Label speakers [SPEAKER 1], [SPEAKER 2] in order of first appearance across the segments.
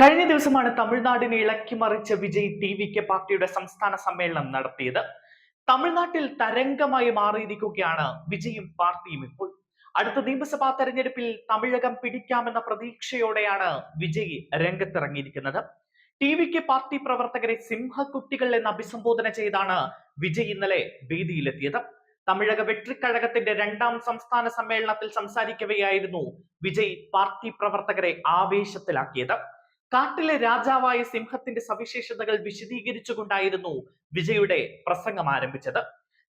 [SPEAKER 1] കഴിഞ്ഞ ദിവസമാണ് തമിഴ്നാടിനെ ഇളക്കി മറിച്ച വിജയ് ടി വി കെ പാർട്ടിയുടെ സംസ്ഥാന സമ്മേളനം നടത്തിയത്. തമിഴ്നാട്ടിൽ തരംഗമായി മാറിയിരിക്കുകയാണ് വിജയും പാർട്ടിയും ഇപ്പോൾ. അടുത്ത നിയമസഭാ തെരഞ്ഞെടുപ്പിൽ തമിഴകം പിടിക്കാമെന്ന പ്രതീക്ഷയോടെയാണ് വിജയ് രംഗത്തിറങ്ങിയിരിക്കുന്നത്. ടി വി കെ പാർട്ടി പ്രവർത്തകരെ സിംഹക്കുട്ടികൾ എന്ന് അഭിസംബോധന ചെയ്താണ് വിജയ് ഇന്നലെ വേദിയിലെത്തിയത്. തമിഴക വെട്രിക്കഴകത്തിന്റെ രണ്ടാം സംസ്ഥാന സമ്മേളനത്തിൽ സംസാരിക്കവെയായിരുന്നു വിജയ് പാർട്ടി പ്രവർത്തകരെ ആവേശത്തിലാക്കിയത്. കാട്ടിലെ രാജാവായ സിംഹത്തിന്റെ സവിശേഷതകൾ വിശദീകരിച്ചുകൊണ്ടായിരുന്നു വിജയുടെ പ്രസംഗം ആരംഭിച്ചത്.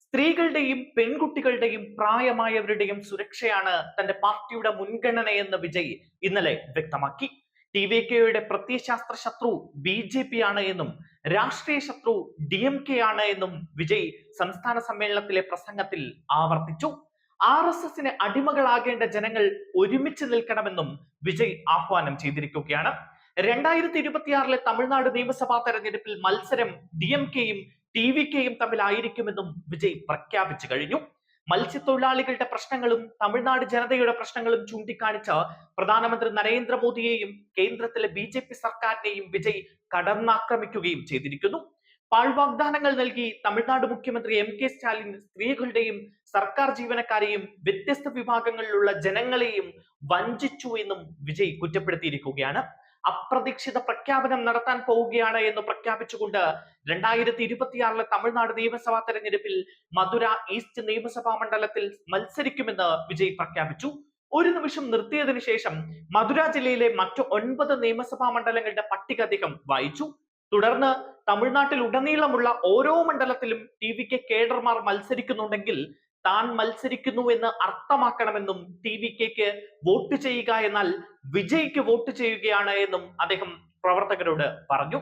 [SPEAKER 1] സ്ത്രീകളുടെയും പെൺകുട്ടികളുടെയും പ്രായമായവരുടെയും സുരക്ഷയാണ് തന്റെ പാർട്ടിയുടെ മുൻഗണനയെന്ന് വിജയ് ഇന്നലെ വ്യക്തമാക്കി. ടി വി കെയുടെ പ്രത്യയശാസ്ത്ര ശത്രു ബി ജെ പി ആണ് എന്നും രാഷ്ട്രീയ ശത്രു ഡി എം കെ ആണ് എന്നും വിജയ് സംസ്ഥാന സമ്മേളനത്തിലെ പ്രസംഗത്തിൽ ആവർത്തിച്ചു. ആർ എസ് എസിന് അടിമകളാകേണ്ട ജനങ്ങൾ ഒരുമിച്ച് നിൽക്കണമെന്നും വിജയ് ആഹ്വാനം ചെയ്തിരിക്കുകയാണ്. രണ്ടായിരത്തി ഇരുപത്തിയാറിലെ തമിഴ്നാട് നിയമസഭാ തെരഞ്ഞെടുപ്പിൽ മത്സരം ഡി എം കെയും ടി വി കെയും തമ്മിലായിരിക്കുമെന്നും വിജയ് പ്രഖ്യാപിച്ചു കഴിഞ്ഞു. മത്സ്യത്തൊഴിലാളികളുടെ പ്രശ്നങ്ങളും തമിഴ്നാട് ജനതയുടെ പ്രശ്നങ്ങളും ചൂണ്ടിക്കാണിച്ച് പ്രധാനമന്ത്രി നരേന്ദ്രമോദിയെയും കേന്ദ്രത്തിലെ ബി ജെ പി സർക്കാരിനെയും വിജയ് കടന്നാക്രമിക്കുകയും ചെയ്തിരിക്കുന്നു. പാഴ്വാഗ്ദാനങ്ങൾ നൽകി തമിഴ്നാട് മുഖ്യമന്ത്രി എം കെ സ്റ്റാലിൻ സ്ത്രീകളുടെയും സർക്കാർ ജീവനക്കാരെയും വ്യത്യസ്ത വിഭാഗങ്ങളിലുള്ള ജനങ്ങളെയും വഞ്ചിച്ചു എന്നും വിജയ് കുറ്റപ്പെടുത്തിയിരിക്കുകയാണ്. അപ്രതീക്ഷിത പ്രഖ്യാപനം നടത്താൻ പോവുകയാണ് എന്ന് പ്രഖ്യാപിച്ചുകൊണ്ട് രണ്ടായിരത്തി ഇരുപത്തിയാറിലെ തമിഴ്നാട് നിയമസഭാ തെരഞ്ഞെടുപ്പിൽ മധുര ഈസ്റ്റ് നിയമസഭാ മണ്ഡലത്തിൽ മത്സരിക്കുമെന്ന് വിജയ് പ്രഖ്യാപിച്ചു. ഒരു നിമിഷം നിർത്തിയതിനു ശേഷം മധുര ജില്ലയിലെ മറ്റു ഒൻപത് നിയമസഭാ മണ്ഡലങ്ങളുടെ പട്ടിക അദ്ദേഹം വായിച്ചു. തുടർന്ന് തമിഴ്നാട്ടിൽ ഉടനീളമുള്ള ഓരോ മണ്ഡലത്തിലും ടി വി കെ കേഡർമാർ മത്സരിക്കുന്നുണ്ടെങ്കിൽ താൻ മത്സരിക്കുന്നു എന്ന് അർത്ഥമാക്കണമെന്നും ടി വി കെക്ക് വോട്ട് ചെയ്യുക എന്നാൽ വിജയ്ക്ക് വോട്ട് ചെയ്യുകയാണ് എന്നും അദ്ദേഹം പ്രവർത്തകരോട് പറഞ്ഞു.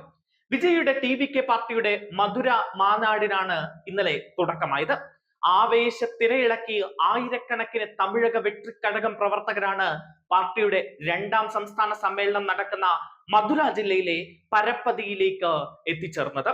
[SPEAKER 1] വിജയുടെ ടി വി കെ പാർട്ടിയുടെ മധുര മാനാടിനാണ് ഇന്നലെ തുടക്കമായത്. ആവേശത്തിരയിളക്കി ആയിരക്കണക്കിന് തമിഴക വെട്ടിക്കടകം പ്രവർത്തകരാണ് പാർട്ടിയുടെ രണ്ടാം സംസ്ഥാന സമ്മേളനം നടക്കുന്ന മധുര ജില്ലയിലെ പരപ്പതിയിലേക്ക് എത്തിച്ചേർന്നത്.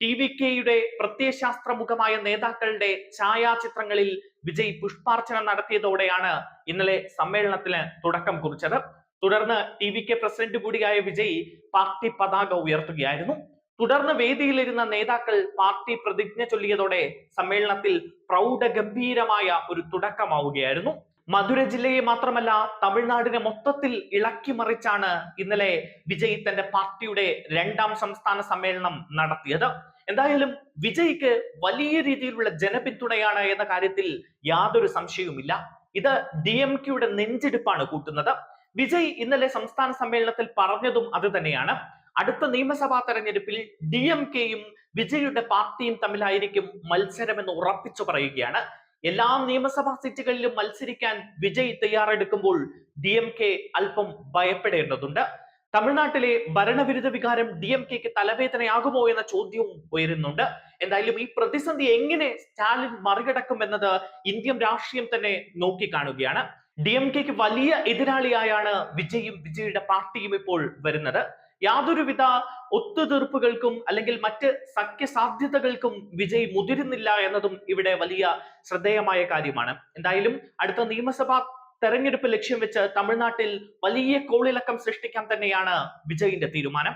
[SPEAKER 1] ടി വി കെയുടെ പ്രത്യയശാസ്ത്രമുഖമായ നേതാക്കളുടെ ഛായാചിത്രങ്ങളിൽ വിജയ് പുഷ്പാർച്ചന നടത്തിയതോടെയാണ് ഇന്നലെ സമ്മേളനത്തിന് തുടക്കം കുറിച്ചത്. തുടർന്ന് ടി വി കെ പ്രസിഡന്റ് കൂടിയായ വിജയ് പാർട്ടി പതാക ഉയർത്തുകയായിരുന്നു. തുടർന്ന് വേദിയിലിരുന്ന നേതാക്കൾ പാർട്ടി പ്രതിജ്ഞ ചൊല്ലിയതോടെ സമ്മേളനത്തിൽ പ്രൗഢഗംഭീരമായ ഒരു തുടക്കമാവുകയായിരുന്നു. മധുര ജില്ലയെ മാത്രമല്ല തമിഴ്നാടിനെ മൊത്തത്തിൽ ഇളക്കി മറിച്ചാണ് ഇന്നലെ വിജയ് തന്റെ പാർട്ടിയുടെ രണ്ടാം സംസ്ഥാന സമ്മേളനം നടത്തിയത്. എന്തായാലും വിജയ്ക്ക് വലിയ രീതിയിലുള്ള ജനപിന്തുണയാണ് എന്ന കാര്യത്തിൽ യാതൊരു സംശയവുമില്ല. ഇത് ഡി എം കെയുടെ നെഞ്ചെടുപ്പാണ് കൂട്ടുന്നത്. വിജയ് ഇന്നലെ സംസ്ഥാന സമ്മേളനത്തിൽ പറഞ്ഞതും അത് തന്നെയാണ്. അടുത്ത നിയമസഭാ തെരഞ്ഞെടുപ്പിൽ ഡി എം കെയും വിജയുടെ പാർട്ടിയും തമ്മിലായിരിക്കും മത്സരമെന്ന് ഉറപ്പിച്ചു പറയുകയാണ്. എല്ലാ നിയമസഭാ സീറ്റുകളിലും മത്സരിക്കാൻ വിജയ് തയ്യാറെടുക്കുമ്പോൾ ഡി എം കെ അല്പം ഭയപ്പെടേണ്ടതുണ്ട്. തമിഴ്നാട്ടിലെ ഭരണവിരുദ്ധ വികാരം ഡി എം കെക്ക് തലവേദനയാകുമോ എന്ന ചോദ്യവും ഉയരുന്നുണ്ട്. എന്തായാലും ഈ പ്രതിസന്ധി എങ്ങനെ സ്റ്റാലിൻ മറികടക്കും എന്നത് ഇന്ത്യൻ രാഷ്ട്രീയം തന്നെ നോക്കിക്കാണുകയാണ്. ഡി എം കെക്ക് വലിയ എതിരാളിയായാണ് വിജയും വിജയുടെ പാർട്ടിയും ഇപ്പോൾ വരുന്നത്. യാതൊരുവിധ ഒത്തുതീർപ്പുകൾക്കും അല്ലെങ്കിൽ മറ്റ് സഖ്യസാധ്യതകൾക്കും വിജയ് മുതിരുന്നില്ല എന്നതും ഇവിടെ വലിയ ശ്രദ്ധേയമായ കാര്യമാണ്. എന്തായാലും അടുത്ത നിയമസഭാ തെരഞ്ഞെടുപ്പ് ലക്ഷ്യം വെച്ച് തമിഴ്നാട്ടിൽ വലിയ കോളിളക്കം സൃഷ്ടിക്കാൻ തന്നെയാണ് വിജയിന്റെ തീരുമാനം.